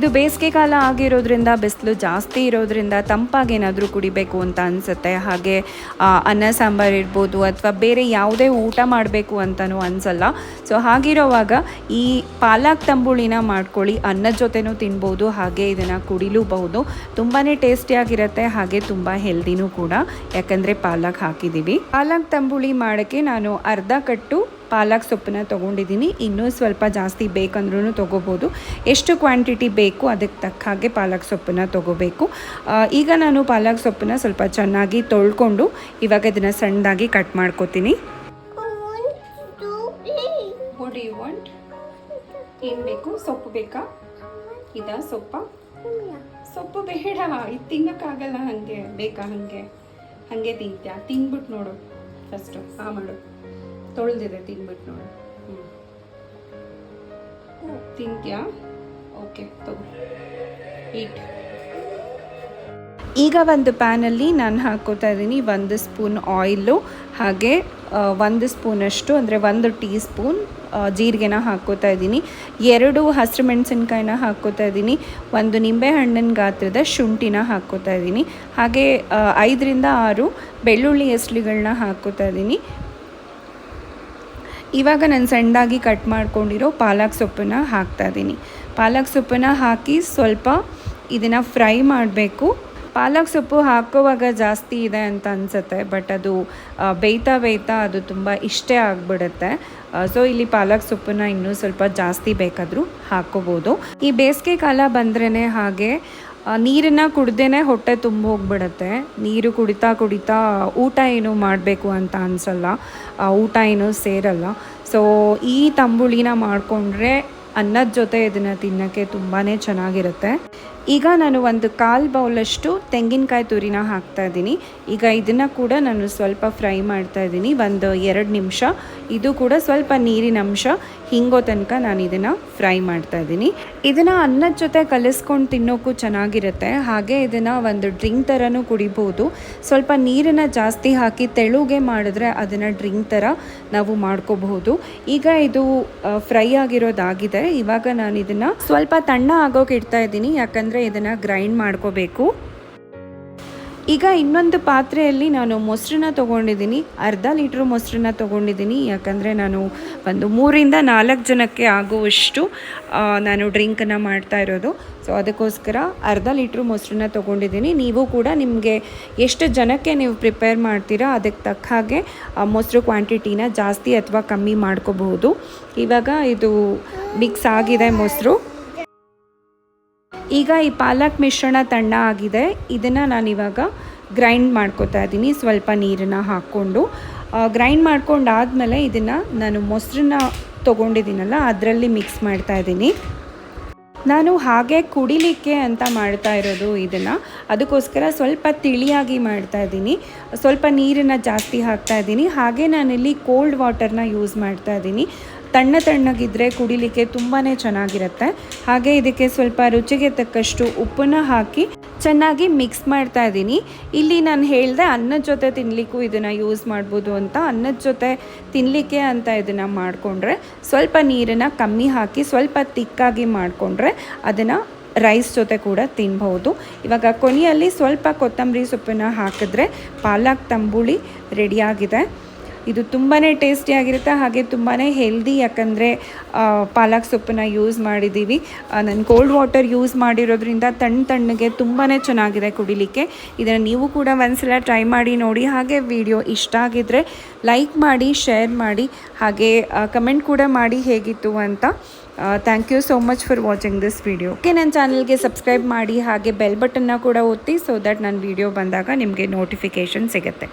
ಇದು ಬೇಸಿಗೆ ಕಾಲ ಆಗಿರೋದ್ರಿಂದ, ಬಿಸಿಲು ಜಾಸ್ತಿ ಇರೋದ್ರಿಂದ ತಂಪಾಗೇನಾದರೂ ಕುಡಿಬೇಕು ಅಂತ ಅನಿಸುತ್ತೆ. ಹಾಗೆ ಅನ್ನ, ಸಾಂಬಾರು ಇರ್ಬೋದು ಅಥವಾ ಬೇರೆ ಯಾವುದೇ ಊಟ ಮಾಡಬೇಕು ಅಂತಲೂ ಅನಿಸಲ್ಲ. ಸೊ, ಹಾಗಿರೋವಾಗ ಈ ಪಾಲಕ್ ತಂಬುಳಿನ ಮಾಡ್ಕೊಳ್ಳಿ. ಅನ್ನದ ಜೊತೆನೂ ತಿನ್ಬೋದು, ಹಾಗೆ ಇದನ್ನು ಕುಡಿಲೂಬಹುದು. ತುಂಬಾ ಟೇಸ್ಟಿಯಾಗಿರುತ್ತೆ ಹಾಗೆ ತುಂಬ ಹೆಲ್ದಿನೂ ಕೂಡ. ಯಾಕಂದರೆ ಪಾಲಕ್ ಹಾಕಿದ್ದೀವಿ. ಪಾಲಕ್ ತಂಬುಳಿ ಮಾಡೋಕ್ಕೆ ನಾನು ಅರ್ಧ ಕಟ್ಟು ಪಾಲಕ್ ಸೊಪ್ಪನ್ನ ತೊಗೊಂಡಿದ್ದೀನಿ. ಇನ್ನೂ ಸ್ವಲ್ಪ ಜಾಸ್ತಿ ಬೇಕಂದ್ರೂ ತೊಗೋಬೋದು. ಎಷ್ಟು ಕ್ವಾಂಟಿಟಿ ಬೇಕು ಅದಕ್ಕೆ ತಕ್ಕ ಹಾಗೆ ಪಾಲಕ್ ಸೊಪ್ಪನ್ನ ತೊಗೋಬೇಕು. ಈಗ ನಾನು ಪಾಲಕ್ ಸೊಪ್ಪನ್ನ ಸ್ವಲ್ಪ ಚೆನ್ನಾಗಿ ತೊಳ್ಕೊಂಡು ಇವಾಗ ಇದನ್ನು ಸಣ್ಣದಾಗಿ ಕಟ್ ಮಾಡ್ಕೋತೀನಿ. ಏನು ಬೇಕು? ಸೊಪ್ಪು ಬೇಕಾ? ಇದಾ ಸೊಪ್ಪ? ಸೊಪ್ಪು ಬೇಡ. ಇದು ತಿನ್ನೋಕ್ಕಾಗಲ್ಲ ಹಾಗೆ. ಬೇಕಾ ಹಾಗೆ? ಹಾಗೆ ತಿಂತ್ಯಾ? ತಿನ್ಬಿಟ್ಟು ನೋಡು. ಫಸ್ಟು ಆ ಮಾಡು. ತೊಳೆದಿದೆ ತಿನ್ಬಿಟ್ಟು ನೋಡಿ. ಹ್ಞೂ ತಿಂತ್ಯಾ? ಓಕೆ, ತಗೋ. ಈಟ್ ಈಗ ಒಂದು ಪ್ಯಾನಲ್ಲಿ ನಾನು ಹಾಕೋತಾ ಇದ್ದೀನಿ ಒಂದು ಸ್ಪೂನ್ ಆಯಿಲು, ಹಾಗೆ ಒಂದು ಸ್ಪೂನಷ್ಟು, ಅಂದರೆ ಒಂದು ಟೀ ಸ್ಪೂನ್ ಜೀರಿಗೆನ ಹಾಕೋತಾ ಇದ್ದೀನಿ. ಎರಡು ಹಸಿರು ಮೆಣಸಿನ್ಕಾಯಿನ ಹಾಕೋತಾ ಇದ್ದೀನಿ. ಒಂದು ನಿಂಬೆಹಣ್ಣಿನ ಗಾತ್ರದ ಶುಂಠಿನ ಹಾಕೋತಾ ಇದ್ದೀನಿ. ಹಾಗೆ ಐದರಿಂದ ಆರು ಬೆಳ್ಳುಳ್ಳಿ ಎಸ್ಲಿಗಳನ್ನ ಹಾಕೋತಾ ಇದ್ದೀನಿ. ಇವಾಗ ನಾನು ಸಣ್ಣದಾಗಿ ಕಟ್ ಮಾಡ್ಕೊಂಡಿರೋ ಪಾಲಕ್ ಸೊಪ್ಪನ್ನ ಹಾಕ್ತಾ ಇದ್ದೀನಿ. ಪಾಲಕ್ ಸೊಪ್ಪನ್ನ ಹಾಕಿ ಸ್ವಲ್ಪ ಇದನ್ನು ಫ್ರೈ ಮಾಡಬೇಕು. ಪಾಲಕ್ ಸೊಪ್ಪು ಹಾಕೋವಾಗ ಜಾಸ್ತಿ ಇದೆ ಅಂತ ಅನಿಸುತ್ತೆ, ಬಟ್ ಅದು ಬೇಯ್ತಾ ಬೇಯ್ತಾ ಅದು ತುಂಬ ಇಷ್ಟೇ ಆಗಿಬಿಡುತ್ತೆ. ಸೊ ಇಲ್ಲಿ ಪಾಲಕ್ ಸೊಪ್ಪನ್ನ ಇನ್ನೂ ಸ್ವಲ್ಪ ಜಾಸ್ತಿ ಬೇಕಾದರೂ ಹಾಕೋಬೋದು. ಈ ಬೇಸಿಗೆ ಕಾಲ ಬಂದ್ರೇ ಹಾಗೆ ನೀರನ್ನ ಕುಡ್ದೇ ಹೊಟ್ಟೆ ತುಂಬ ಹೋಗ್ಬಿಡತ್ತೆ. ನೀರು ಕುಡಿತಾ ಕುಡಿತಾ ಊಟ ಏನು ಮಾಡಬೇಕು ಅಂತ ಅನಿಸಲ್ಲ. ಊಟ ಏನು ಸೇರಲ್ಲ. ಸೊ ಈ ತಂಬುಳಿನ ಮಾಡಿಕೊಂಡ್ರೆ ಅನ್ನದ ಜೊತೆ ಇದನ್ನು ತಿನ್ನೋಕ್ಕೆ ತುಂಬಾ ಚೆನ್ನಾಗಿರುತ್ತೆ. ಈಗ ನಾನು ಒಂದು ಕಾಲು ಬೌಲಷ್ಟು ತೆಂಗಿನಕಾಯಿ ತುರಿನ ಹಾಕ್ತಾ ಇದ್ದೀನಿ. ಈಗ ಇದನ್ನು ಕೂಡ ನಾನು ಸ್ವಲ್ಪ ಫ್ರೈ ಮಾಡ್ತಾ ಇದ್ದೀನಿ. ಒಂದು ಎರಡು ನಿಮಿಷ. ಇದು ಕೂಡ ಸ್ವಲ್ಪ ನೀರಿನ ಅಂಶ. ಹಿಂಗೋ ತನಕ ನಾನು ಇದನ್ನು ಫ್ರೈ ಮಾಡ್ತಾ ಇದ್ದೀನಿ. ಇದನ್ನು ಅನ್ನದ ಜೊತೆ ಕಲಿಸ್ಕೊಂಡು ತಿನ್ನೋಕ್ಕೂ ಚೆನ್ನಾಗಿರುತ್ತೆ. ಹಾಗೆ ಇದನ್ನು ಒಂದು ಡ್ರಿಂಕ್ ಥರನೂ ಕುಡಿಬೋದು. ಸ್ವಲ್ಪ ನೀರನ್ನು ಜಾಸ್ತಿ ಹಾಕಿ ತೆಳುಗೆ ಮಾಡಿದ್ರೆ ಅದನ್ನು ಡ್ರಿಂಕ್ ಥರ ನಾವು ಮಾಡ್ಕೋಬಹುದು. ಈಗ ಇದು ಫ್ರೈ ಆಗಿರೋದಾಗಿದೆ. ಇವಾಗ ನಾನು ಇದನ್ನು ಸ್ವಲ್ಪ ತಣ್ಣ ಆಗೋಕೆ ಇಡ್ತಾ ಇದ್ದೀನಿ. ಯಾಕಂದರೆ ಇದನ್ನು ಗ್ರೈಂಡ್ ಮಾಡ್ಕೋಬೇಕು. ಈಗ ಇನ್ನೊಂದು ಪಾತ್ರೆಯಲ್ಲಿ ನಾನು ಮೊಸರನ್ನ ತೊಗೊಂಡಿದ್ದೀನಿ. ಅರ್ಧ ಲೀಟ್ರ್ ಮೊಸರನ್ನ ತೊಗೊಂಡಿದ್ದೀನಿ. ಯಾಕಂದರೆ ನಾನು ಒಂದು ಮೂರಿಂದ ನಾಲ್ಕು ಜನಕ್ಕೆ ಆಗುವಷ್ಟು ನಾನು ಡ್ರಿಂಕನ್ನು ಮಾಡ್ತಾ ಇರೋದು. ಸೊ ಅದಕ್ಕೋಸ್ಕರ ಅರ್ಧ ಲೀಟ್ರ್ ಮೊಸರನ್ನ ತೊಗೊಂಡಿದ್ದೀನಿ. ನೀವು ಕೂಡ ನಿಮಗೆ ಎಷ್ಟು ಜನಕ್ಕೆ ನೀವು ಪ್ರಿಪೇರ್ ಮಾಡ್ತೀರಾ, ಅದಕ್ಕೆ ತಕ್ಕ ಹಾಗೆ, ಆ, ಮೊಸರು ಕ್ವಾಂಟಿಟಿನ ಜಾಸ್ತಿ ಅಥವಾ ಕಮ್ಮಿ ಮಾಡ್ಕೋಬಹುದು. ಇವಾಗ ಇದು ಮಿಕ್ಸ್ ಆಗಿದೆ ಮೊಸರು. ಈಗ ಈ ಪಾಲಕ್ ಮಿಶ್ರಣ ತಣ್ಣ ಆಗಿದೆ. ಇದನ್ನು ನಾನಿವಾಗ ಗ್ರೈಂಡ್ ಮಾಡ್ಕೊತಾ ಇದ್ದೀನಿ. ಸ್ವಲ್ಪ ನೀರನ್ನು ಹಾಕ್ಕೊಂಡು ಗ್ರೈಂಡ್ ಮಾಡ್ಕೊಂಡಾದಮೇಲೆ ಇದನ್ನು ನಾನು ಮೊಸರನ್ನ ತೊಗೊಂಡಿದ್ದೀನಲ್ಲ, ಅದರಲ್ಲಿ ಮಿಕ್ಸ್ ಮಾಡ್ತಾ ಇದ್ದೀನಿ. ನಾನು ಹಾಗೆ ಕುಡಿಲಿಕ್ಕೆ ಅಂತ ಮಾಡ್ತಾ ಇರೋದು ಇದನ್ನು. ಅದಕ್ಕೋಸ್ಕರ ಸ್ವಲ್ಪ ತಿಳಿಯಾಗಿ ಮಾಡ್ತಾ ಇದ್ದೀನಿ. ಸ್ವಲ್ಪ ನೀರನ್ನು ಜಾಸ್ತಿ ಹಾಕ್ತಾ ಇದ್ದೀನಿ. ಹಾಗೆ ನಾನಿಲ್ಲಿ ಕೋಲ್ಡ್ ವಾಟರ್ನ ಯೂಸ್ ಮಾಡ್ತಾ ಇದ್ದೀನಿ. ತಣ್ಣ ತಣ್ಣಗಿದ್ರೆ ಕುಡಿಲಿಕ್ಕೆ ತುಂಬಾ ಚೆನ್ನಾಗಿರುತ್ತೆ. ಹಾಗೆ ಇದಕ್ಕೆ ಸ್ವಲ್ಪ ರುಚಿಗೆ ತಕ್ಕಷ್ಟು ಉಪ್ಪನ್ನ ಹಾಕಿ ಚೆನ್ನಾಗಿ ಮಿಕ್ಸ್ ಮಾಡ್ತಾ ಇದ್ದೀನಿ. ಇಲ್ಲಿ ನಾನು ಹೇಳಿದೆ ಅನ್ನದ ಜೊತೆ ತಿನ್ನಲಿಕ್ಕೂ ಇದನ್ನು ಯೂಸ್ ಮಾಡ್ಬೋದು ಅಂತ. ಅನ್ನದ ಜೊತೆ ತಿನ್ನಲಿಕ್ಕೆ ಅಂತ ಇದನ್ನು ಮಾಡಿಕೊಂಡ್ರೆ ಸ್ವಲ್ಪ ನೀರನ್ನು ಕಮ್ಮಿ ಹಾಕಿ ಸ್ವಲ್ಪ ತಿಕ್ಕಾಗಿ ಮಾಡಿಕೊಂಡ್ರೆ ಅದನ್ನು ರೈಸ್ ಜೊತೆ ಕೂಡ ತಿನ್ಬಹುದು. ಇವಾಗ ಕೊನೆಯಲ್ಲಿ ಸ್ವಲ್ಪ ಕೊತ್ತಂಬರಿ ಸೊಪ್ಪನ್ನು ಹಾಕಿದ್ರೆ ಪಾಲಕ್ ತಂಬುಳಿ ರೆಡಿಯಾಗಿದೆ ಇದು ತುಂಬಾ ಟೇಸ್ಟಿಯಾಗಿರುತ್ತೆ ಹಾಗೆ ತುಂಬಾ ಹೆಲ್ದಿ ಯಾಕಂದರೆ ಪಾಲಕ್ ಸೊಪ್ಪನ್ನ ಯೂಸ್ ಮಾಡಿದ್ದೀವಿ ನಾನು ಕೋಲ್ಡ್ ವಾಟರ್ ಯೂಸ್ ಮಾಡಿರೋದ್ರಿಂದ ತಣ್ಣ ತಣ್ಣಗೆ ತುಂಬಾ ಚೆನ್ನಾಗಿದೆ ಕುಡಿಲಿಕ್ಕೆ. ಇದನ್ನು ನೀವು ಕೂಡ ಒಂದ್ಸಲ ಟ್ರೈ ಮಾಡಿ ನೋಡಿ, ಹಾಗೆ ವಿಡಿಯೋ ಇಷ್ಟ ಆಗಿದ್ರೆ ಲೈಕ್ ಮಾಡಿ ಶೇರ್ ಮಾಡಿ, ಹಾಗೆ ಕಮೆಂಟ್ ಕೂಡ ಮಾಡಿ ಹೇಗಿತ್ತು ಅಂತ. Thank you so much for watching this video okay ನನ್ನ ಚಾನಲ್ಗೆ ಸಬ್ಸ್ಕ್ರೈಬ್ ಮಾಡಿ, ಹಾಗೆ ಬೆಲ್ ಬಟನ್ನ ಕೂಡ ಒತ್ತಿ ಸೊ ದಟ್ ನನ್ನ ವಿಡಿಯೋ ಬಂದಾಗ ನಿಮಗೆ ನೋಟಿಫಿಕೇಷನ್ ಸಿಗುತ್ತೆ.